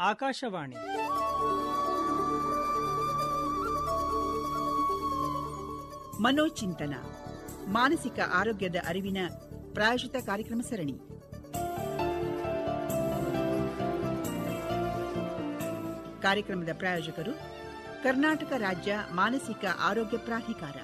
ಆಕಾಶವಾಣಿ. ಮನೋಚಿಂತನ ಮಾನಸಿಕ ಆರೋಗ್ಯದ ಅರಿವಿನ ಪ್ರಾಯೋಜಿತ ಕಾರ್ಯಕ್ರಮ ಸರಣಿ. ಕಾರ್ಯಕ್ರಮದ ಪ್ರಾಯೋಜಕರು ಕರ್ನಾಟಕ ರಾಜ್ಯ ಮಾನಸಿಕ ಆರೋಗ್ಯ ಪ್ರಾಧಿಕಾರ.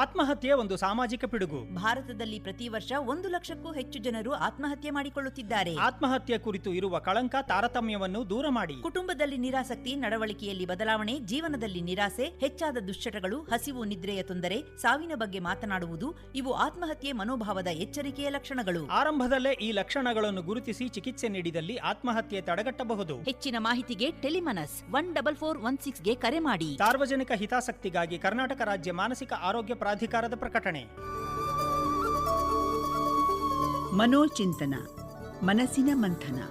ಆತ್ಮಹತ್ಯೆ ಒಂದು ಸಾಮಾಜಿಕ ಪಿಡುಗು. ಭಾರತದಲ್ಲಿ ಪ್ರತಿ ವರ್ಷ ಒಂದು ಲಕ್ಷಕ್ಕೂ ಹೆಚ್ಚು ಜನರು ಆತ್ಮಹತ್ಯೆ ಮಾಡಿಕೊಳ್ಳುತ್ತಿದ್ದಾರೆ. ಆತ್ಮಹತ್ಯೆ ಕುರಿತು ಇರುವ ಕಳಂಕ ತಾರತಮ್ಯವನ್ನು ದೂರ ಮಾಡಿ. ಕುಟುಂಬದಲ್ಲಿ ನಿರಾಸಕ್ತಿ ನಡವಳಿಕೆಯಲ್ಲಿ ಬದಲಾವಣೆ ಜೀವನದಲ್ಲಿ ನಿರಾಸೆ ಹೆಚ್ಚಾದ ದುಶ್ಚಟಗಳು ಹಸಿವು ನಿದ್ರೆಯ ತೊಂದರೆ ಸಾವಿನ ಬಗ್ಗೆ ಮಾತನಾಡುವುದು ಇವು ಆತ್ಮಹತ್ಯೆ ಮನೋಭಾವದ ಎಚ್ಚರಿಕೆಯ ಲಕ್ಷಣಗಳು. ಆರಂಭದಲ್ಲೇ ಈ ಲಕ್ಷಣಗಳನ್ನು ಗುರುತಿಸಿ ಚಿಕಿತ್ಸೆ ನೀಡಿದಲ್ಲಿ ಆತ್ಮಹತ್ಯೆ ತಡೆಗಟ್ಟಬಹುದು. ಹೆಚ್ಚಿನ ಮಾಹಿತಿಗೆ TeleMANAS one double four one ಸಿಕ್ಸ್ಗೆ ಕರೆ ಮಾಡಿ. ಸಾರ್ವಜನಿಕ ಹಿತಾಸಕ್ತಿಗಾಗಿ ಕರ್ನಾಟಕ ರಾಜ್ಯ ಮಾನಸಿಕ ಆರೋಗ್ಯ ಪ್ರಾಧಿಕಾರದ ಪ್ರಕಟಣೆ. ಮನೋಚಿಂತನ ಮನಸ್ಸಿನ ಮಂಥನ.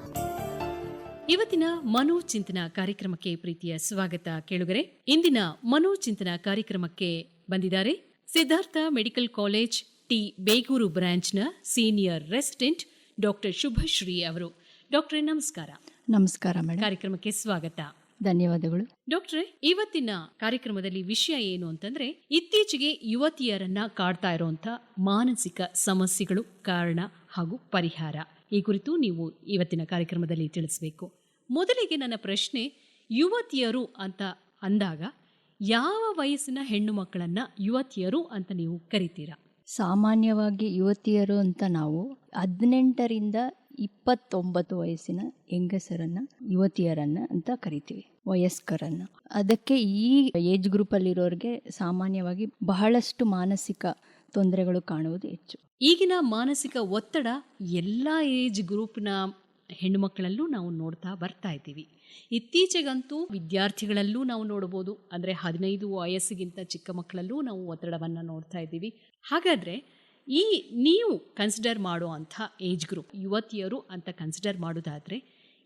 ಇವತ್ತಿನ ಮನೋಚಿಂತನ ಕಾರ್ಯಕ್ರಮಕ್ಕೆ ಪ್ರೀತಿಯ ಸ್ವಾಗತ ಕೇಳುಗರೆ. ಇಂದಿನ ಮನೋಚಿಂತನ ಕಾರ್ಯಕ್ರಮಕ್ಕೆ ಬಂದಿದ್ದಾರೆ Siddhartha medical college T. Begur ಬ್ರಾಂಚ್ನ senior resident doctor Shubhashree ಅವರು. ಡಾಕ್ಟರ್ ನಮಸ್ಕಾರ. ನಮಸ್ಕಾರ ಮೇಡಮ್ ಕಾರ್ಯಕ್ರಮಕ್ಕೆ ಸ್ವಾಗತ. ಧನ್ಯವಾದಗಳು. ಡಾಕ್ಟ್ರೆ ಇವತ್ತಿನ ಕಾರ್ಯಕ್ರಮದಲ್ಲಿ ವಿಷಯ ಏನು ಅಂತಂದ್ರೆ ಇತ್ತೀಚೆಗೆ ಯುವತಿಯರನ್ನ ಕಾಡ್ತಾ ಇರುವಂತ ಮಾನಸಿಕ ಸಮಸ್ಯೆಗಳು ಕಾರಣ ಹಾಗೂ ಪರಿಹಾರ. ಈ ಕುರಿತು ನೀವು ಇವತ್ತಿನ ಕಾರ್ಯಕ್ರಮದಲ್ಲಿ ತಿಳಿಸಬೇಕು. ಮೊದಲಿಗೆ ನನ್ನ ಪ್ರಶ್ನೆ ಯುವತಿಯರು ಅಂತ ಅಂದಾಗ ಯಾವ ವಯಸ್ಸಿನ ಹೆಣ್ಣು ಮಕ್ಕಳನ್ನ ಯುವತಿಯರು ಅಂತ ನೀವು ಕರಿತೀರಾ? ಸಾಮಾನ್ಯವಾಗಿ ಯುವತಿಯರು ಅಂತ ನಾವು ಹದಿನೆಂಟರಿಂದ ಇಪ್ಪತ್ತೊಂಬತ್ತು ವಯಸ್ಸಿನ ಹೆಂಗಸರನ್ನ, ಯುವತಿಯರನ್ನ ಅಂತ ಕರಿತೀವಿ, ವಯಸ್ಕರನ್ನ. ಅದಕ್ಕೆ ಈ ಏಜ್ ಗ್ರೂಪಲ್ಲಿರೋರಿಗೆ ಸಾಮಾನ್ಯವಾಗಿ ಬಹಳಷ್ಟು ಮಾನಸಿಕ ತೊಂದರೆಗಳು ಕಾಣುವುದು ಹೆಚ್ಚು. ಈಗಿನ ಮಾನಸಿಕ ಒತ್ತಡ ಎಲ್ಲ ಏಜ್ ಗ್ರೂಪ್ನ ಹೆಣ್ಣುಮಕ್ಕಳಲ್ಲೂ ನಾವು ನೋಡ್ತಾ ಬರ್ತಾ ಇದ್ದೀವಿ. ಇತ್ತೀಚೆಗಂತೂ ವಿದ್ಯಾರ್ಥಿಗಳಲ್ಲೂ ನಾವು ನೋಡ್ಬೋದು. ಅಂದರೆ ಹದಿನೈದು ವಯಸ್ಸಿಗಿಂತ ಚಿಕ್ಕ ಮಕ್ಕಳಲ್ಲೂ ನಾವು ಒತ್ತಡವನ್ನು ನೋಡ್ತಾ ಇದ್ದೀವಿ. ಹಾಗಾದರೆ ಈ ನೀವು ಕನ್ಸಿಡರ್ ಮಾಡುವಂಥ ಏಜ್ ಗ್ರೂಪ್ ಯುವತಿಯರು ಅಂತ ಕನ್ಸಿಡರ್ ಮಾಡೋದಾದರೆ,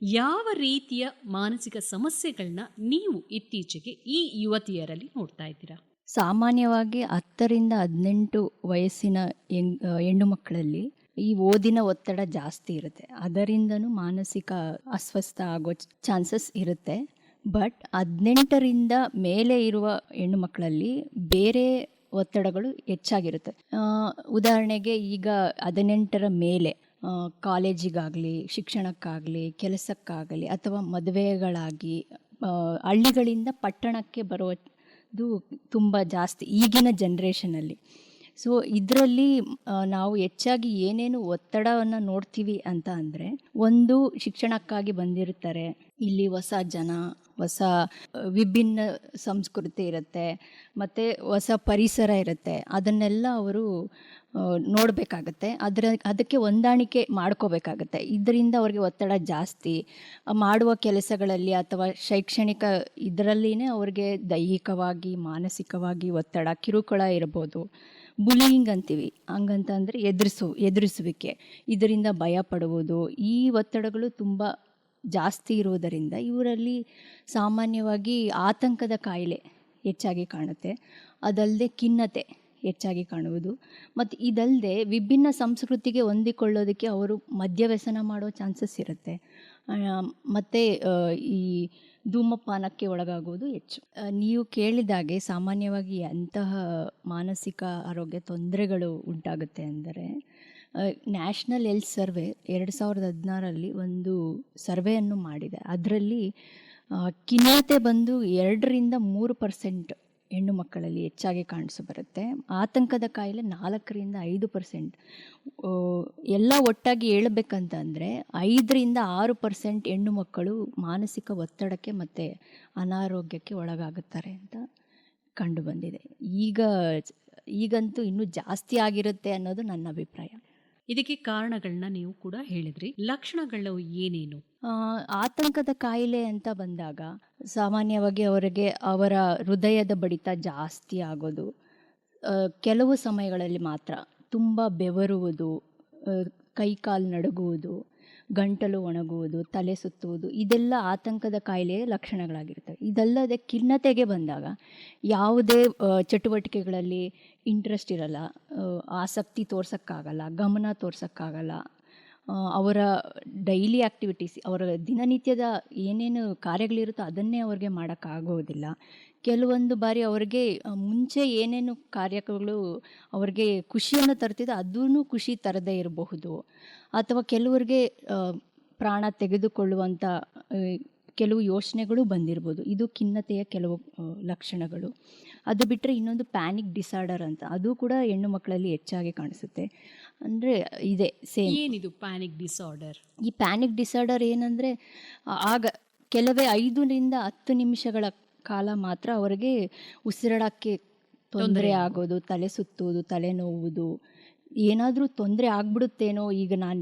ಯಾವ ರೀತಿಯ ಮಾನಸಿಕ ಸಮಸ್ಯೆಗಳನ್ನ ನೀವು ಇತ್ತೀಚೆಗೆ ಈ ಯುವತಿಯರಲ್ಲಿ ನೋಡ್ತಾ ಇದ್ದೀರಾ? ಸಾಮಾನ್ಯವಾಗಿ ಹತ್ತರಿಂದ ಹದಿನೆಂಟು ವಯಸ್ಸಿನ ಹೆಣ್ ಹೆಣ್ಣು ಮಕ್ಕಳಲ್ಲಿ ಈ ಓದಿನ ಒತ್ತಡ ಜಾಸ್ತಿ ಇರುತ್ತೆ. ಅದರಿಂದನೂ ಮಾನಸಿಕ ಅಸ್ವಸ್ಥ ಆಗೋ ಚಾನ್ಸಸ್ ಇರುತ್ತೆ. ಬಟ್ ಹದಿನೆಂಟರಿಂದ ಮೇಲೆ ಇರುವ ಹೆಣ್ಣು ಮಕ್ಕಳಲ್ಲಿ ಬೇರೆ ಒತ್ತಡಗಳು ಹೆಚ್ಚಾಗಿರುತ್ತೆ. ಉದಾಹರಣೆಗೆ ಈಗ ಹದಿನೆಂಟರ ಮೇಲೆ ಕಾಲೇಜಿಗಾಗಲಿ, ಶಿಕ್ಷಣಕ್ಕಾಗಲಿ, ಕೆಲಸಕ್ಕಾಗಲಿ ಅಥವಾ ಮದುವೆಗಳಾಗಿ ಹಳ್ಳಿಗಳಿಂದ ಪಟ್ಟಣಕ್ಕೆ ಬರುವುದು ತುಂಬ ಜಾಸ್ತಿ ಈಗಿನ ಜನ್ರೇಷನಲ್ಲಿ. ಸೊ, ಇದರಲ್ಲಿ ನಾವು ಹೆಚ್ಚಾಗಿ ಏನೇನು ಒತ್ತಡವನ್ನು ನೋಡ್ತೀವಿ ಅಂತ ಅಂದರೆ, ಒಂದು ಶಿಕ್ಷಣಕ್ಕಾಗಿ ಬಂದಿರ್ತಾರೆ, ಇಲ್ಲಿ ಹೊಸ ಜನ ಹೊಸ ವಿಭಿನ್ನ ಸಂಸ್ಕೃತಿ ಇರುತ್ತೆ, ಮತ್ತು ಹೊಸ ಪರಿಸರ ಇರುತ್ತೆ, ಅದನ್ನೆಲ್ಲ ಅವರು ನೋಡಬೇಕಾಗತ್ತೆ. ಅದರ, ಅದಕ್ಕೆ ಹೊಂದಾಣಿಕೆ ಮಾಡ್ಕೋಬೇಕಾಗತ್ತೆ. ಇದರಿಂದ ಅವ್ರಿಗೆ ಒತ್ತಡ ಜಾಸ್ತಿ, ಮಾಡುವ ಕೆಲಸಗಳಲ್ಲಿ ಅಥವಾ ಶೈಕ್ಷಣಿಕ ಇದರಲ್ಲಿನೇ ಅವ್ರಿಗೆ ದೈಹಿಕವಾಗಿ, ಮಾನಸಿಕವಾಗಿ ಒತ್ತಡ, ಕಿರುಕುಳ ಇರ್ಬೋದು. ಬುಲಿಯಿಂಗ್ ಅಂತೀವಿ. ಹಂಗಂತ ಅಂದರೆ ಎದುರಿಸು, ಎದುರಿಸುವಿಕೆ. ಇದರಿಂದ ಭಯ ಪಡುವುದು. ಈ ಒತ್ತಡಗಳು ತುಂಬ ಜಾಸ್ತಿ ಇರುವುದರಿಂದ ಇವರಲ್ಲಿ ಸಾಮಾನ್ಯವಾಗಿ ಆತಂಕದ ಕಾಯಿಲೆ ಹೆಚ್ಚಾಗಿ ಕಾಣುತ್ತೆ. ಅದಲ್ಲದೆ ಖಿನ್ನತೆ ಹೆಚ್ಚಾಗಿ ಕಾಣುವುದು. ಮತ್ತು ಇದಲ್ಲದೆ ವಿಭಿನ್ನ ಸಂಸ್ಕೃತಿಗೆ ಹೊಂದಿಕೊಳ್ಳೋದಕ್ಕೆ ಅವರು ಮದ್ಯವ್ಯಸನ ಮಾಡೋ ಚಾನ್ಸಸ್ ಇರುತ್ತೆ. ಮತ್ತು ಈ ಧೂಮಪಾನಕ್ಕೆ ಒಳಗಾಗುವುದು ಹೆಚ್ಚು. ನೀವು ಕೇಳಿದಾಗೆ ಸಾಮಾನ್ಯವಾಗಿ ಅಂತಹ ಮಾನಸಿಕ ಆರೋಗ್ಯ ತೊಂದರೆಗಳು ಉಂಟಾಗುತ್ತೆ ಅಂದರೆ ನ್ಯಾಷನಲ್ ಹೆಲ್ತ್ ಸರ್ವೆ ಎರಡು ಸಾವಿರದ ಹದಿನಾರಲ್ಲಿ ಒಂದು ಸರ್ವೆಯನ್ನು ಮಾಡಿದೆ. ಅದರಲ್ಲಿ ಖಿನ್ನತೆ ಬಂದು ಎರಡರಿಂದ ಮೂರು ಪರ್ಸೆಂಟ್ ಹೆಣ್ಣು ಮಕ್ಕಳಲ್ಲಿ ಹೆಚ್ಚಾಗಿ ಕಾಣಿಸು ಬರುತ್ತೆ. ಆತಂಕದ ಕಾಯಿಲೆ ನಾಲ್ಕರಿಂದ ಐದು ಪರ್ಸೆಂಟ್. ಎಲ್ಲ ಒಟ್ಟಾಗಿ ಹೇಳಬೇಕಂತಂದರೆ ಐದರಿಂದ ಆರು ಪರ್ಸೆಂಟ್ ಹೆಣ್ಣು ಮಕ್ಕಳು ಮಾನಸಿಕ ಒತ್ತಡಕ್ಕೆ ಮತ್ತು ಅನಾರೋಗ್ಯಕ್ಕೆ ಒಳಗಾಗುತ್ತಾರೆ ಅಂತ ಕಂಡು ಬಂದಿದೆ. ಈಗ, ಈಗಂತೂ ಇನ್ನೂ ಜಾಸ್ತಿ ಆಗಿರುತ್ತೆ ಅನ್ನೋದು ನನ್ನ ಅಭಿಪ್ರಾಯ. ಇದಕ್ಕೆ ಕಾರಣಗಳನ್ನ ನೀವು ಕೂಡ ಹೇಳಿದ್ರಿ. ಲಕ್ಷಣಗಳು ಏನೇನು? ಆತಂಕದ ಕಾಯಿಲೆ ಅಂತ ಬಂದಾಗ ಸಾಮಾನ್ಯವಾಗಿ ಅವರಿಗೆ ಅವರ ಹೃದಯದ ಬಡಿತ ಜಾಸ್ತಿ ಆಗೋದು. ಕೆಲವು ಸಮಯಗಳಲ್ಲಿ ಮಾತ್ರ ತುಂಬ ಬೆವರುವುದು ಕೈಕಾಲು ನಡುಗುವುದು ಗಂಟಲು ಒಣಗುವುದು, ತಲೆ ಸುತ್ತುವುದು, ಇದೆಲ್ಲ ಆತಂಕದ ಕಾಯಿಲೆಯ ಲಕ್ಷಣಗಳಾಗಿರ್ತವೆ. ಇದಲ್ಲದೆ ಖಿನ್ನತೆಗೆ ಬಂದಾಗ ಯಾವುದೇ ಚಟುವಟಿಕೆಗಳಲ್ಲಿ ಇಂಟ್ರೆಸ್ಟ್ ಇರಲ್ಲ ಆಸಕ್ತಿ ತೋರ್ಸೋಕ್ಕಾಗಲ್ಲ, ಗಮನ ತೋರ್ಸೋಕ್ಕಾಗಲ್ಲ ಅವರ ಡೈಲಿ ಆ್ಯಕ್ಟಿವಿಟೀಸ್ ಅವರ ದಿನನಿತ್ಯದ ಏನೇನು ಕಾರ್ಯಗಳಿರುತ್ತೋ ಅದನ್ನೇ ಅವ್ರಿಗೆ ಮಾಡೋಕ್ಕಾಗೋದಿಲ್ಲ. ಕೆಲವೊಂದು ಬಾರಿ ಅವ್ರಿಗೆ ಮುಂಚೆ ಏನೇನು ಕಾರ್ಯಕ್ರಮಗಳು ಅವ್ರಿಗೆ ಖುಷಿಯನ್ನು ತರ್ತಿದೆ ಅದೂ ಖುಷಿ ತರದೇ ಇರಬಹುದು. ಅಥವಾ ಕೆಲವರಿಗೆ ಪ್ರಾಣ ತೆಗೆದುಕೊಳ್ಳುವಂಥ ಕೆಲವು ಯೋಚನೆಗಳು ಬಂದಿರ್ಬೋದು ಇದು ಖಿನ್ನತೆಯ ಕೆಲವು ಲಕ್ಷಣಗಳು. ಅದು ಬಿಟ್ಟರೆ ಇನ್ನೊಂದು ಪ್ಯಾನಿಕ್ ಡಿಸಾರ್ಡರ್ ಅಂತ ಅದು ಕೂಡ ಹೆಣ್ಣು ಮಕ್ಕಳಲ್ಲಿ ಹೆಚ್ಚಾಗಿ ಕಾಣಿಸುತ್ತೆ. ಅಂದರೆ ಇದೆ ಸೇಮ್ ಏನಿದು ಪ್ಯಾನಿಕ್ ಡಿಸಾರ್ಡರ್ ಈ ಪ್ಯಾನಿಕ್ ಡಿಸಾರ್ಡರ್ ಏನಂದರೆ ಆಗ ಕೆಲವೇ ಐದರಿಂದ ಹತ್ತು ನಿಮಿಷಗಳ ಕಾಲ ಮಾತ್ರ ಅವರಿಗೆ ಉಸಿರಾಡೋಕ್ಕೆ ತೊಂದರೆ ಆಗೋದು ತಲೆ ಸುತ್ತುವುದು ತಲೆನೋವುದು ಏನಾದರೂ ತೊಂದರೆ ಆಗ್ಬಿಡುತ್ತೇನೋ ಈಗ ನಾನು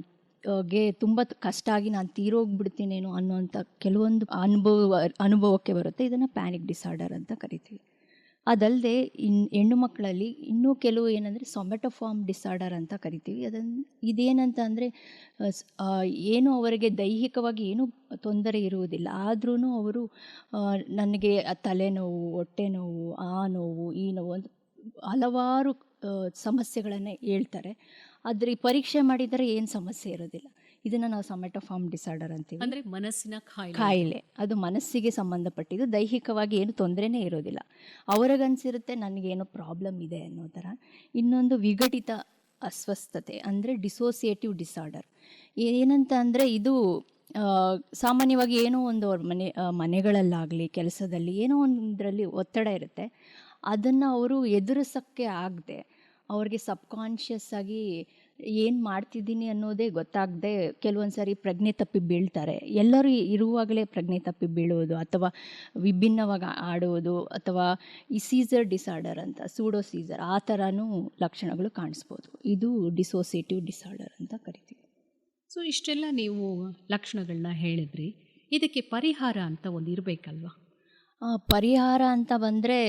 ಗೆ ತುಂಬ ಕಷ್ಟ ಆಗಿ ನಾನು ತೀರೋಗ್ಬಿಡ್ತೀನೇನೋ ಅನ್ನೋಂಥ ಕೆಲವೊಂದು ಅನುಭವ ಅನುಭವಕ್ಕೆ ಬರುತ್ತೆ. ಇದನ್ನು ಪ್ಯಾನಿಕ್ ಡಿಸಾರ್ಡರ್ ಅಂತ ಕರಿತೀವಿ. ಅದಲ್ಲದೆ ಇನ್, ಹೆಣ್ಣು ಮಕ್ಕಳಲ್ಲಿ ಇನ್ನೂ ಕೆಲವು ಏನಂದರೆ ಸೊಮೆಟೋಫಾರ್ಮ್ ಡಿಸಾರ್ಡರ್ ಅಂತ ಕರಿತೀವಿ. ಅದನ್ನು ಇದೇನಂತ ಅಂದರೆ ಏನು ಅವರಿಗೆ ದೈಹಿಕವಾಗಿ ಏನೂ ತೊಂದರೆ ಇರುವುದಿಲ್ಲ. ಆದ್ರೂ ಅವರು ನನಗೆ ತಲೆನೋವು, ಹೊಟ್ಟೆ ನೋವು, ಆ ನೋವು, ಈ ನೋವು ಅಂತ ಹಲವಾರು ಸಮಸ್ಯೆಗಳನ್ನು ಹೇಳ್ತಾರೆ. ಆದರೆ ಪರೀಕ್ಷೆ ಮಾಡಿದರೆ ಏನು ಸಮಸ್ಯೆ ಇರೋದಿಲ್ಲ ಇದನ್ನು ನಾವು ಸಮೆಟೋಫಾರ್ಮ್ ಡಿಸಾರ್ಡರ್ ಅಂತೀವಿ. ಅಂದ್ರೆ ಮನಸ್ಸಿನ ಕಾಯಿಲೆ. ಕಾಯಿಲೆ. ಅದು ಮನಸ್ಸಿಗೆ ಸಂಬಂಧಪಟ್ಟಿದ್ದು ದೈಹಿಕವಾಗಿ ಏನು ತೊಂದರೆನೇ ಇರೋದಿಲ್ಲ. ಅವರಿಗನ್ಸಿರುತ್ತೆ ನನಗೇನೋ ಪ್ರಾಬ್ಲಮ್ ಇದೆ ಅನ್ನೋ ಥರ. ಇನ್ನೊಂದು ವಿಘಟಿತ ಅಸ್ವಸ್ಥತೆ ಅಂದರೆ ಡಿಸೋಸಿಯೇಟಿವ್ ಡಿಸಾರ್ಡರ್. ಏನಂತ ಅಂದರೆ ಇದು ಸಾಮಾನ್ಯವಾಗಿ ಏನೋ ಒಂದು ಅವ್ರ ಮನೆ ಮನೆಗಳಲ್ಲಾಗಲಿ ಕೆಲಸದಲ್ಲಿ ಏನೋ ಒಂದರಲ್ಲಿ ಒತ್ತಡ ಇರುತ್ತೆ. ಅದನ್ನು ಅವರು ಎದುರಿಸೋಕ್ಕೆ ಆಗದೆ ಅವ್ರಿಗೆ ಸಬ್ಕಾನ್ಷಿಯಸ್ ಆಗಿ ಏನು ಮಾಡ್ತಿದ್ದೀನಿ ಅನ್ನೋದೇ ಗೊತ್ತಾಗದೆ ಕೆಲವೊಂದು ಸಾರಿ ಪ್ರಜ್ಞೆ ತಪ್ಪಿ ಬೀಳ್ತಾರೆ. ಎಲ್ಲರೂ ಇರುವಾಗಲೇ ಪ್ರಜ್ಞೆ ತಪ್ಪಿ ಬೀಳುವುದು ಅಥವಾ ವಿಭಿನ್ನವಾಗಿ ಆಡುವುದು ಅಥವಾ ಈ ಸೀಸರ್ ಡಿಸಾರ್ಡರ್ ಅಂತ ಸೂಡೋ ಸೀಸರ್ ಆ ಥರನೂ ಲಕ್ಷಣಗಳು ಕಾಣಿಸ್ಬೋದು. ಇದು ಡಿಸೋಸಿಯೇಟಿವ್ ಡಿಸಾರ್ಡರ್ ಅಂತ ಕರಿತೀವಿ. ಸೊ ಇಷ್ಟೆಲ್ಲ ನೀವು ಲಕ್ಷಣಗಳನ್ನ ಹೇಳಿದ್ರಿ. ಇದಕ್ಕೆ ಪರಿಹಾರ ಅಂತ ಒಂದು ಇರಬೇಕಲ್ವಾ? ಪರಿಹಾರ ಅಂತ ಬಂದರೆ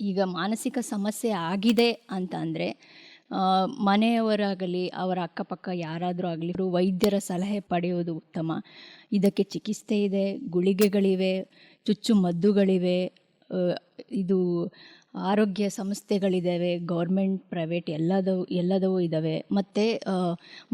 ಈಗ ಮಾನಸಿಕ ಸಮಸ್ಯೆ ಆಗಿದೆ ಅಂತ ಅಂದರೆ ಮನೆಯವರಾಗಲಿ, ಅವರ ಅಕ್ಕಪಕ್ಕ ಯಾರಾದರೂ ಆಗಲಿ ವೈದ್ಯರ ಸಲಹೆ ಪಡೆಯುವುದು ಉತ್ತಮ. ಇದಕ್ಕೆ ಚಿಕಿತ್ಸೆ ಇದೆ, ಗುಳಿಗೆಗಳಿವೆ, ಚುಚ್ಚು ಮದ್ದುಗಳಿವೆ ಇದು ಆರೋಗ್ಯ ಸಂಸ್ಥೆಗಳಿದ್ದಾವೆ, ಗೌರ್ಮೆಂಟ್, ಪ್ರೈವೇಟ್ ಎಲ್ಲದವು, ಎಲ್ಲದವೂ ಇದ್ದಾವೆ. ಮತ್ತು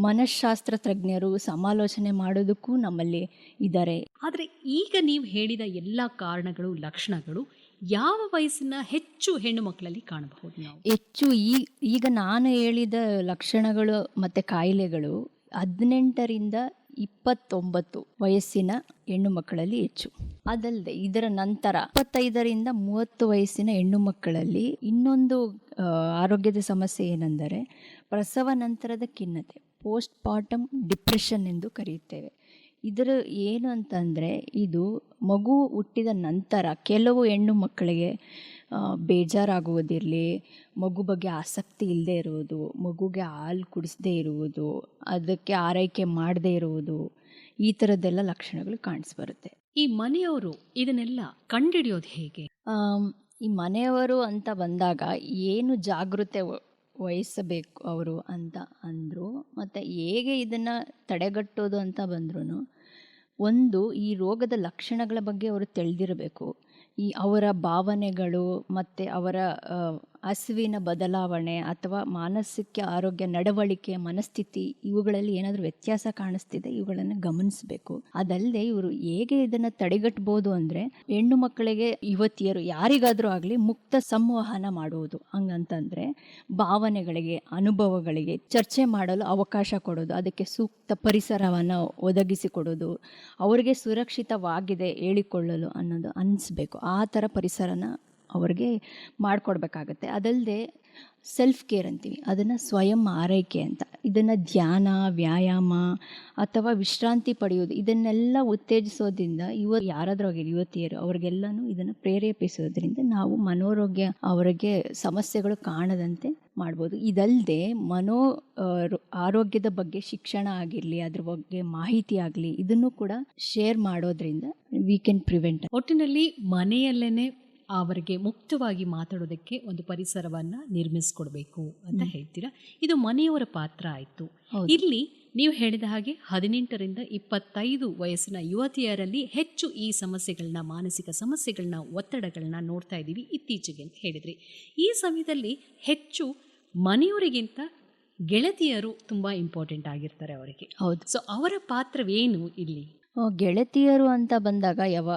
ಮನಃಶಾಸ್ತ್ರ ತಜ್ಞರು ಸಮಾಲೋಚನೆ ಮಾಡೋದಕ್ಕೂ ನಮ್ಮಲ್ಲಿ ಇದ್ದಾರೆ ಆದರೆ ಈಗ ನೀವು ಹೇಳಿದ ಎಲ್ಲ ಕಾರಣಗಳು, ಲಕ್ಷಣಗಳು ಯಾವ ವಯಸ್ಸಿನ ಹೆಚ್ಚು ಹೆಣ್ಣು ಮಕ್ಕಳಲ್ಲಿ ಕಾಣಬಹುದು ಹೆಚ್ಚು ಈ, ಈಗ ನಾನು ಹೇಳಿದ ಲಕ್ಷಣಗಳು ಮತ್ತು ಕಾಯಿಲೆಗಳು ಹದಿನೆಂಟರಿಂದ ಇಪ್ಪತ್ತೊಂಬತ್ತು ವಯಸ್ಸಿನ ಹೆಣ್ಣು ಮಕ್ಕಳಲ್ಲಿ ಹೆಚ್ಚು. ಅದಲ್ಲದೆ ಇದರ ನಂತರ ಇಪ್ಪತ್ತೈದರಿಂದ ಮೂವತ್ತು ವಯಸ್ಸಿನ ಹೆಣ್ಣು ಮಕ್ಕಳಲ್ಲಿ ಇನ್ನೊಂದು ಆರೋಗ್ಯದ ಸಮಸ್ಯೆ ಏನೆಂದರೆ ಪ್ರಸವ ನಂತರದ ಖಿನ್ನತೆ, ಪೋಸ್ಟ್ ಪಾರ್ಟಮ್ ಡಿಪ್ರೆಷನ್ ಎಂದು ಕರೆಯುತ್ತೇವೆ. ಇದರ ಏನು ಅಂತಂದರೆ ಇದು ಮಗು ಹುಟ್ಟಿದ ನಂತರ ಕೆಲವು ಹೆಣ್ಣು ಮಕ್ಕಳಿಗೆ ಬೇಜಾರಾಗುವುದಿರಲಿ ಮಗು ಬಗ್ಗೆ ಆಸಕ್ತಿ ಇಲ್ಲದೆ ಇರುವುದು ಮಗುಗೆ ಹಾಲು ಕುಡಿಸದೇ ಇರುವುದು ಅದಕ್ಕೆ ಆರೈಕೆ ಮಾಡದೇ ಇರುವುದು ಈ ಥರದ್ದೆಲ್ಲ ಲಕ್ಷಣಗಳು ಕಾಣಿಸ್ಬರುತ್ತೆ ಈ ಮನೆಯವರು ಇದನ್ನೆಲ್ಲ ಕಂಡುಹಿಡಿಯೋದು ಹೇಗೆ? ಈ ಮನೆಯವರು ಅಂತ ಬಂದಾಗ ಏನು ಜಾಗೃತೆ ವಹಿಸಬೇಕು ಅವರು ಅಂತ ಅಂದರು ಮತ್ತು ಹೇಗೆ ಇದನ್ನು ತಡೆಗಟ್ಟೋದು ಅಂತ ಬಂದ್ರೂ ಒಂದು ಈ ರೋಗದ ಲಕ್ಷಣಗಳ ಬಗ್ಗೆ ಅವರು ತಿಳಿದಿರಬೇಕು. ಈ ಅವರ ಭಾವನೆಗಳು ಮತ್ತು ಅವರ ಹಸಿವಿನ ಬದಲಾವಣೆ ಅಥವಾ ಮಾನಸಿಕ ಆರೋಗ್ಯ ನಡವಳಿಕೆ, ಮನಸ್ಥಿತಿ ಇವುಗಳಲ್ಲಿ ಏನಾದರೂ ವ್ಯತ್ಯಾಸ ಕಾಣಿಸ್ತಿದೆ? ಇವುಗಳನ್ನು ಗಮನಿಸಬೇಕು. ಅದಲ್ಲದೆ ಇವರು ಹೇಗೆ ಇದನ್ನು ತಡೆಗಟ್ಟಬಹುದು ಅಂದರೆ ಹೆಣ್ಣು ಮಕ್ಕಳಿಗೆ ಯುವತಿಯರು ಯಾರಿಗಾದರೂ ಆಗಲಿ ಮುಕ್ತ ಸಂವಹನ ಮಾಡುವುದು. ಹಂಗಂತಂದರೆ ಭಾವನೆಗಳಿಗೆ, ಅನುಭವಗಳಿಗೆ ಚರ್ಚೆ ಮಾಡಲು ಅವಕಾಶ ಕೊಡೋದು. ಅದಕ್ಕೆ ಸೂಕ್ತ ಪರಿಸರವನ್ನು ಒದಗಿಸಿಕೊಡೋದು. ಅವರಿಗೆ ಸುರಕ್ಷಿತವಾಗಿದೆ ಹೇಳಿಕೊಳ್ಳಲು ಅನ್ನೋದು ಅನ್ನಿಸ್ಬೇಕು ಆ ಥರ ಪರಿಸರನ ಅವ್ರಿಗೆ ಮಾಡಿಕೊಡ್ಬೇಕಾಗತ್ತೆ. ಅದಲ್ಲದೆ ಸೆಲ್ಫ್ ಕೇರ್ ಅಂತೀವಿ. ಅದನ್ನು ಸ್ವಯಂ ಆರೈಕೆ ಅಂತ. ಇದನ್ನು ಧ್ಯಾನ, ವ್ಯಾಯಾಮ ಅಥವಾ ವಿಶ್ರಾಂತಿ ಪಡೆಯೋದು, ಇದನ್ನೆಲ್ಲ ಉತ್ತೇಜಿಸೋದ್ರಿಂದ ಇವ ಯಾರಾದರೂ ಆಗಿರಲಿ ಯುವತಿಯರು ಅವ್ರಿಗೆಲ್ಲನೂ ಇದನ್ನು ಪ್ರೇರೇಪಿಸೋದ್ರಿಂದ ನಾವು ಮನೋರೋಗ್ಯ ಅವರಿಗೆ ಸಮಸ್ಯೆಗಳು ಕಾಣದಂತೆ ಮಾಡ್ಬೋದು. ಇದಲ್ಲದೆ ಮನೋ ಆರೋಗ್ಯದ ಬಗ್ಗೆ ಶಿಕ್ಷಣ ಆಗಿರಲಿ, ಅದ್ರ ಬಗ್ಗೆ ಮಾಹಿತಿ ಆಗಲಿ, ಇದನ್ನು ಕೂಡ ಶೇರ್ ಮಾಡೋದ್ರಿಂದ ವಿ ಕ್ಯಾನ್ ಪ್ರಿವೆಂಟ್ ಒಟ್ಟಿನಲ್ಲಿ ಮನೆಯಲ್ಲೇನೆ ಅವರಿಗೆ ಮುಕ್ತವಾಗಿ ಮಾತಾಡೋದಕ್ಕೆ ಒಂದು ಪರಿಸರವನ್ನ ನಿರ್ಮಿಸ್ಕೊಡ್ಬೇಕು ಅಂತ ಹೇಳ್ತೀರಾ? ಇದು ಮನೆಯವರ ಪಾತ್ರ ಆಯ್ತು. ಇಲ್ಲಿ ನೀವು ಹೇಳಿದ ಹಾಗೆ ಹದಿನೆಂಟರಿಂದ ಇಪ್ಪತ್ತೈದು ವಯಸ್ಸಿನ ಯುವತಿಯರಲ್ಲಿ ಹೆಚ್ಚು ಈ ಸಮಸ್ಯೆಗಳನ್ನ ಮಾನಸಿಕ ಸಮಸ್ಯೆಗಳನ್ನ ಒತ್ತಡಗಳನ್ನ ನೋಡ್ತಾ ಇದ್ದೀವಿ ಇತ್ತೀಚೆಗೆ ಅಂತ ಹೇಳಿದ್ರಿ. ಈ ಸಮಯದಲ್ಲಿ ಹೆಚ್ಚು ಮನೆಯವರಿಗಿಂತ ಗೆಳತಿಯರು ತುಂಬ ಇಂಪಾರ್ಟೆಂಟ್ ಆಗಿರ್ತಾರೆ ಅವರಿಗೆ. ಹೌದು. ಸೊ ಅವರ ಪಾತ್ರವೇನು ಇಲ್ಲಿ? ಗೆಳತಿಯರು ಅಂತ ಬಂದಾಗ ಯಾವ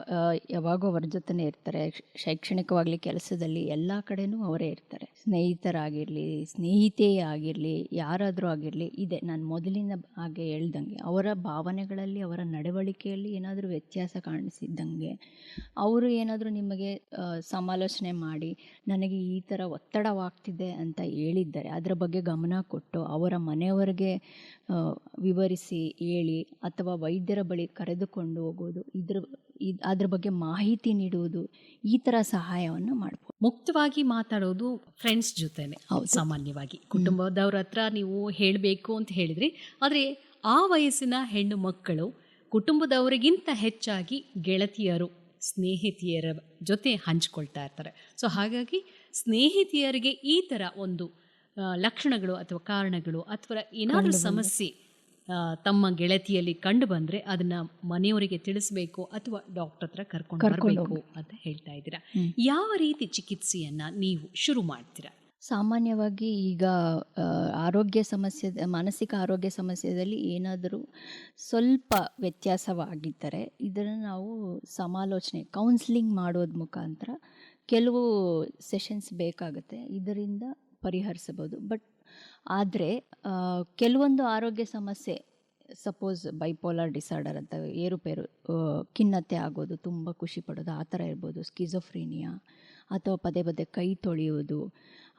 ಯಾವಾಗೂ ಅವರ ಜೊತೆನೇ ಇರ್ತಾರೆ. ಶೈಕ್ಷಣಿಕವಾಗಲಿ ಕೆಲಸದಲ್ಲಿ ಎಲ್ಲ ಕಡೆಯೂ ಅವರೇ ಇರ್ತಾರೆ. ಸ್ನೇಹಿತರಾಗಿರಲಿ, ಸ್ನೇಹಿತೆ ಆಗಿರಲಿ, ಯಾರಾದರೂ ಆಗಿರಲಿ, ಇದೆ. ನಾನು ಮೊದಲಿನ ಹಾಗೆ ಹೇಳ್ದಂಗೆ, ಅವರ ಭಾವನೆಗಳಲ್ಲಿ, ಅವರ ನಡವಳಿಕೆಯಲ್ಲಿ ಏನಾದರೂ ವ್ಯತ್ಯಾಸ ಕಾಣಿಸಿದ್ದಂಗೆ, ಅವರು ಏನಾದರೂ ನಿಮಗೆ ಸಮಾಲೋಚನೆ ಮಾಡಿ, ನನಗೆ ಈ ಥರ ಒತ್ತಡವಾಗ್ತಿದೆ ಅಂತ ಹೇಳಿದ್ದಾರೆ, ಅದರ ಬಗ್ಗೆ ಗಮನ ಕೊಟ್ಟು, ಅವರ ಮನೆಯವರಿಗೆ ವಿವರಿಸಿ, ಹೇಳಿ, ಅಥವಾ ವೈದ್ಯರ ಬಳಿ ಕರೆದುಕೊಂಡು ಹೋಗೋದು, ಇದ್ರ, ಇದು, ಅದ್ರ ಬಗ್ಗೆ ಮಾಹಿತಿ ನೀಡುವುದು, ಈ ಥರ ಸಹಾಯವನ್ನು ಮಾಡ್ಬೋದು. ಮುಕ್ತವಾಗಿ ಮಾತಾಡೋದು ಫ್ರೆಂಡ್ಸ್ ಜೊತೆನೆ ಸಾಮಾನ್ಯವಾಗಿ. ಕುಟುಂಬದವ್ರ ಹತ್ರ ನೀವು ಹೇಳಬೇಕು ಅಂತ ಹೇಳಿದ್ರಿ. ಆದರೆ ಆ ವಯಸ್ಸಿನ ಹೆಣ್ಣು ಮಕ್ಕಳು ಕುಟುಂಬದವರಿಗಿಂತ ಹೆಚ್ಚಾಗಿ ಗೆಳತಿಯರು ಸ್ನೇಹಿತಿಯರ ಜೊತೆ ಹಂಚಿಕೊಳ್ತಾ ಇರ್ತಾರೆ. ಸೊ ಹಾಗಾಗಿ ಸ್ನೇಹಿತಿಯರಿಗೆ ಈ ಥರ ಒಂದು ಲಕ್ಷಣಗಳು ಅಥವಾ ಕಾರಣಗಳು ಅಥವಾ ಏನಾದರೂ ಸಮಸ್ಯೆ ತಮ್ಮ ಗೆಳತಿಯಲ್ಲಿ ಕಂಡು ಬಂದರೆ ಅದನ್ನ ಮನೆಯವರಿಗೆ ತಿಳಿಸಬೇಕು ಅಥವಾ ಡಾಕ್ಟರ್ ಹತ್ರ ಕರ್ಕೊಂಡು ಬರಬೇಕು ಅಂತ ಹೇಳ್ತಾ ಇದ್ದೀರಾ. ಯಾವ ರೀತಿ ಚಿಕಿತ್ಸೆಯನ್ನ ನೀವು ಶುರು ಮಾಡ್ತೀರಾ? ಸಾಮಾನ್ಯವಾಗಿ ಈಗ ಆರೋಗ್ಯ ಸಮಸ್ಯೆ ಮಾನಸಿಕ ಆರೋಗ್ಯ ಸಮಸ್ಯೆಯಲ್ಲಿ ಏನಾದರೂ ಸ್ವಲ್ಪ ವ್ಯತ್ಯಾಸವಾಗಿದ್ದರೆ ಇದನ್ನು ನಾವು ಸಮಾಲೋಚನೆ ಕೌನ್ಸ್ಲಿಂಗ್ ಮಾಡೋದ್ ಮುಖಾಂತರ ಕೆಲವು ಸೆಷನ್ಸ್ ಬೇಕಾಗುತ್ತೆ. ಇದರಿಂದ ಪರಿಹರಿಸಬಹುದು. ಬಟ್ ಆದರೆ ಕೆಲವೊಂದು ಆರೋಗ್ಯ ಸಮಸ್ಯೆ ಸಪೋಸ್ ಬೈಪೋಲಾರ್ ಡಿಸಾರ್ಡರ್ ಅಂತ ಏರುಪೇರು ಖಿನ್ನತೆ ಆಗೋದು, ತುಂಬ ಖುಷಿ ಪಡೋದು, ಆ ಥರ ಇರ್ಬೋದು ಸ್ಕಿಜೋಫ್ರೀನಿಯಾ ಅಥವಾ ಪದೇ ಪದೇ ಕೈ ತೊಳೆಯೋದು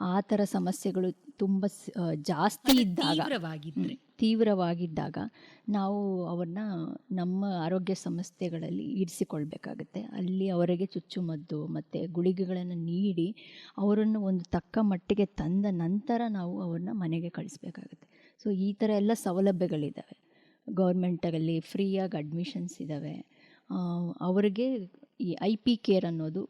ಆ ಥರ ಸಮಸ್ಯೆಗಳು ತುಂಬ ಜಾಸ್ತಿ ಇದ್ದಾಗ ತೀವ್ರವಾಗಿದ್ದಾಗ ನಾವು ಅವ್ರನ್ನ ನಮ್ಮ ಆರೋಗ್ಯ ಸಂಸ್ಥೆಗಳಲ್ಲಿ ಇರಿಸಿಕೊಳ್ಬೇಕಾಗುತ್ತೆ. ಅಲ್ಲಿ ಅವರಿಗೆ ಚುಚ್ಚುಮದ್ದು ಮತ್ತು ಗುಳಿಗೆಗಳನ್ನು ನೀಡಿ ಅವರನ್ನು ಒಂದು ತಕ್ಕ ಮಟ್ಟಿಗೆ ತಂದ ನಂತರ ನಾವು ಅವ್ರನ್ನ ಮನೆಗೆ ಕಳಿಸ್ಬೇಕಾಗುತ್ತೆ. ಸೊ ಈ ಥರ ಎಲ್ಲ ಸೌಲಭ್ಯಗಳಿದ್ದಾವೆ ಗೌರ್ಮೆಂಟಲ್ಲಿ ಫ್ರೀಯಾಗಿ ಅಡ್ಮಿಷನ್ಸ್ ಇದ್ದಾವೆ ಅವರಿಗೆ ಈ ಐ ಪಿ ಕೇರ್ ಅನ್ನೋದು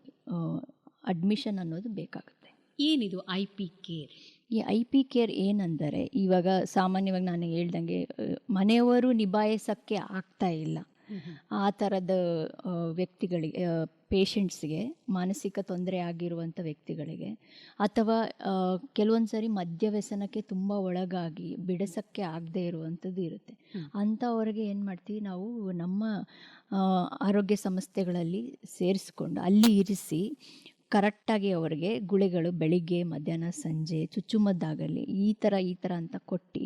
ಅಡ್ಮಿಷನ್ ಅನ್ನೋದು ಬೇಕಾಗುತ್ತೆ. ಏನಿದು ಐ ಪಿ ಕೇರ್ ಈ ಐ ಪಿ ಕೇರ್ ಏನಂದರೆ ಇವಾಗ ಸಾಮಾನ್ಯವಾಗಿ ನಾನು ಹೇಳ್ದಂಗೆ ಮನೆಯವರು ನಿಭಾಯಿಸೋಕ್ಕೆ ಆಗ್ತಾ ಇಲ್ಲ. ಆ ಥರದ ವ್ಯಕ್ತಿಗಳಿಗೆ ಪೇಷಂಟ್ಸ್ಗೆ ಮಾನಸಿಕ ತೊಂದರೆ ಆಗಿರುವಂಥ ವ್ಯಕ್ತಿಗಳಿಗೆ ಅಥವಾ ಕೆಲವೊಂದು ಸಾರಿ ಮದ್ಯವ್ಯಸನಕ್ಕೆ ತುಂಬ ಒಳಗಾಗಿ ಬಿಡಿಸೋಕ್ಕೆ ಆಗದೇ ಇರುವಂಥದ್ದು ಇರುತ್ತೆ. ಅಂಥವ್ರಿಗೆ ಏನು ಮಾಡ್ತೀವಿ ನಾವು ನಮ್ಮ ಆರೋಗ್ಯ ಸಂಸ್ಥೆಗಳಲ್ಲಿ ಸೇರಿಸ್ಕೊಂಡು ಅಲ್ಲಿ ಇರಿಸಿ ಕರೆಕ್ಟಾಗಿ ಅವರಿಗೆ ಗುಳಿಗಳು ಬೆಳಿಗ್ಗೆ, ಮಧ್ಯಾಹ್ನ, ಸಂಜೆ, ಚುಚ್ಚುಮದ್ದಾಗಲಿ ಈ ಥರ ಈ ಥರ ಅಂತ ಕೊಟ್ಟು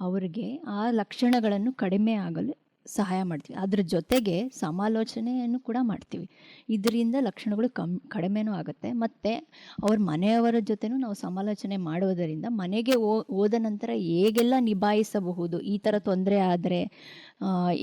ಅವರಿಗೆ ಆ ಲಕ್ಷಣಗಳನ್ನು ಕಡಿಮೆ ಆಗಲು ಸಹಾಯ ಮಾಡ್ತೀವಿ. ಅದ್ರ ಜೊತೆಗೆ ಸಮಾಲೋಚನೆಯನ್ನು ಕೂಡ ಮಾಡ್ತೀವಿ. ಇದರಿಂದ ಲಕ್ಷಣಗಳು ಕಮ್, ಕಡಿಮೆನೂ ಆಗುತ್ತೆ. ಮತ್ತು ಅವ್ರ ಮನೆಯವರ ಜೊತೆನೂ ನಾವು ಸಮಾಲೋಚನೆ ಮಾಡೋದರಿಂದ ಮನೆಗೆ ಹೋದ ನಂತರ ಹೇಗೆಲ್ಲ ನಿಭಾಯಿಸಬಹುದು, ಈ ಥರ ತೊಂದರೆ ಆದರೆ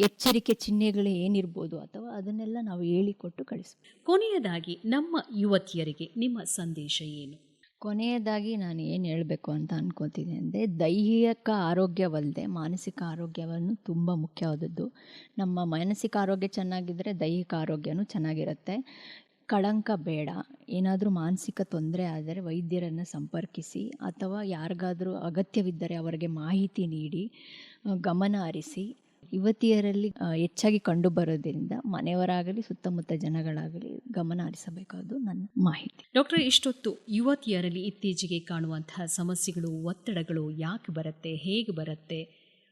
ಎಚ್ಚರಿಕೆ ಚಿಹ್ನೆಗಳು ಏನಿರ್ಬೋದು ಅಥವಾ ಅದನ್ನೆಲ್ಲ ನಾವು ಹೇಳಿಕೊಟ್ಟು ಕಳಿಸ್ತೀವಿ ಕೊನೆಯದಾಗಿ ನಮ್ಮ ಯುವತಿಯರಿಗೆ ನಿಮ್ಮ ಸಂದೇಶ ಏನು? ಕೊನೆಯದಾಗಿ ನಾನು ಏನು ಹೇಳಬೇಕು ಅಂತ ಅನ್ಕೋತೀನಿ ಅಂದರೆ ದೈಹಿಕ ಆರೋಗ್ಯವಲ್ಲದೆ ಮಾನಸಿಕ ಆರೋಗ್ಯವನ್ನು ತುಂಬ ಮುಖ್ಯವಾದದ್ದು. ನಮ್ಮ ಮಾನಸಿಕ ಆರೋಗ್ಯ ಚೆನ್ನಾಗಿದ್ದರೆ ದೈಹಿಕ ಆರೋಗ್ಯನೂ ಚೆನ್ನಾಗಿರುತ್ತೆ. ಕಳಂಕ ಬೇಡ. ಏನಾದರೂ ಮಾನಸಿಕ ತೊಂದರೆ ಆದರೆ ವೈದ್ಯರನ್ನು ಸಂಪರ್ಕಿಸಿ ಅಥವಾ ಯಾರಿಗಾದರೂ ಅಗತ್ಯವಿದ್ದರೆ ಅವರಿಗೆ ಮಾಹಿತಿ ನೀಡಿ ಗಮನ ಹರಿಸಿ ಯುವತಿಯರಲ್ಲಿ ಹೆಚ್ಚಾಗಿ ಕಂಡು ಬರೋದ್ರಿಂದ ಮನೆಯವರಾಗಲಿ, ಸುತ್ತಮುತ್ತ ಜನಗಳಾಗಲಿ ಗಮನ ಹರಿಸಬೇಕಾದ್ದು ನನ್ನ ಮಾಹಿತಿ. ಡಾಕ್ಟರ್, ಇಷ್ಟೊತ್ತು ಯುವತಿಯರಲ್ಲಿ ಇತ್ತೀಚೆಗೆ ಕಾಣುವಂತಹ ಸಮಸ್ಯೆಗಳು, ಒತ್ತಡಗಳು ಯಾಕೆ ಬರುತ್ತೆ, ಹೇಗೆ ಬರುತ್ತೆ,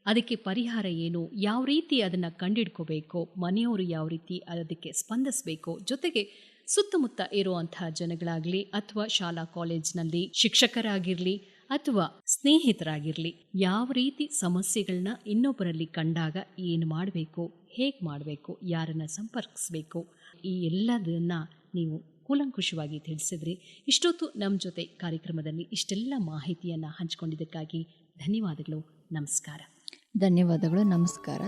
ಅದಕ್ಕೆ ಪರಿಹಾರ ಏನು, ಯಾವ ರೀತಿ ಅದನ್ನು ಕಂಡಿಡ್ಕೋಬೇಕು, ಮನೆಯವರು ಯಾವ ರೀತಿ ಅದಕ್ಕೆ ಸ್ಪಂದಿಸಬೇಕು, ಜೊತೆಗೆ ಸುತ್ತಮುತ್ತ ಇರುವಂತಹ ಜನಗಳಾಗಲಿ ಅಥವಾ ಶಾಲಾ ಕಾಲೇಜಿನಲ್ಲಿ ಶಿಕ್ಷಕರಾಗಿರಲಿ ಅಥವಾ ಸ್ನೇಹಿತರಾಗಿರಲಿ, ಯಾವ ರೀತಿ ಸಮಸ್ಯೆಗಳನ್ನ ಇನ್ನೊಬ್ಬರಲ್ಲಿ ಕಂಡಾಗ ಏನು ಮಾಡಬೇಕು, ಹೇಗೆ ಮಾಡಬೇಕು, ಯಾರನ್ನ ಸಂಪರ್ಕಿಸಬೇಕು, ಈ ಎಲ್ಲದನ್ನ ನೀವು ಕೂಲಂಕುಷವಾಗಿ ತಿಳಿಸಿದ್ರಿ. ಇಷ್ಟೊತ್ತು ನಮ್ಮ ಜೊತೆ ಕಾರ್ಯಕ್ರಮದಲ್ಲಿ ಇಷ್ಟೆಲ್ಲ ಮಾಹಿತಿಯನ್ನು ಹಂಚಿಕೊಂಡಿದ್ದಕ್ಕಾಗಿ ಧನ್ಯವಾದಗಳು. ನಮಸ್ಕಾರ. ಧನ್ಯವಾದಗಳು. ನಮಸ್ಕಾರ.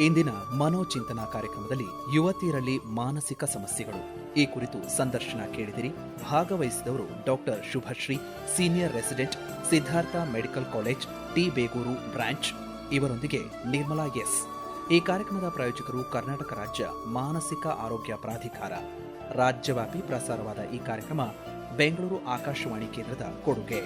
ಇಂದಿನ ಮನೋಚಿಂತನ ಕಾರ್ಯಕ್ರಮದಲ್ಲಿ ಯುವತಿಯರಲ್ಲಿ ಮಾನಸಿಕ ಸಮಸ್ಯೆಗಳು. ಈ ಕುರಿತು ಸಂದರ್ಶನ ಕೇಳಿದಿರಿ. ಭಾಗವಹಿಸಿದವರು doctor Shubhashree, senior resident, Siddhartha medical college, T Begur branch. ಇವರೊಂದಿಗೆ ನಿರ್ಮಲಾ ಎಸ್. ಈ ಕಾರ್ಯಕ್ರಮದ ಪ್ರಾಯೋಜಕರು ಕರ್ನಾಟಕ ರಾಜ್ಯ ಮಾನಸಿಕ ಆರೋಗ್ಯ ಪ್ರಾಧಿಕಾರ. ರಾಜ್ಯವ್ಯಾಪಿ ಪ್ರಸಾರವಾದ ಈ ಕಾರ್ಯಕ್ರಮ ಬೆಂಗಳೂರು ಆಕಾಶವಾಣಿ ಕೇಂದ್ರದ ಕೊಡುಗೆ.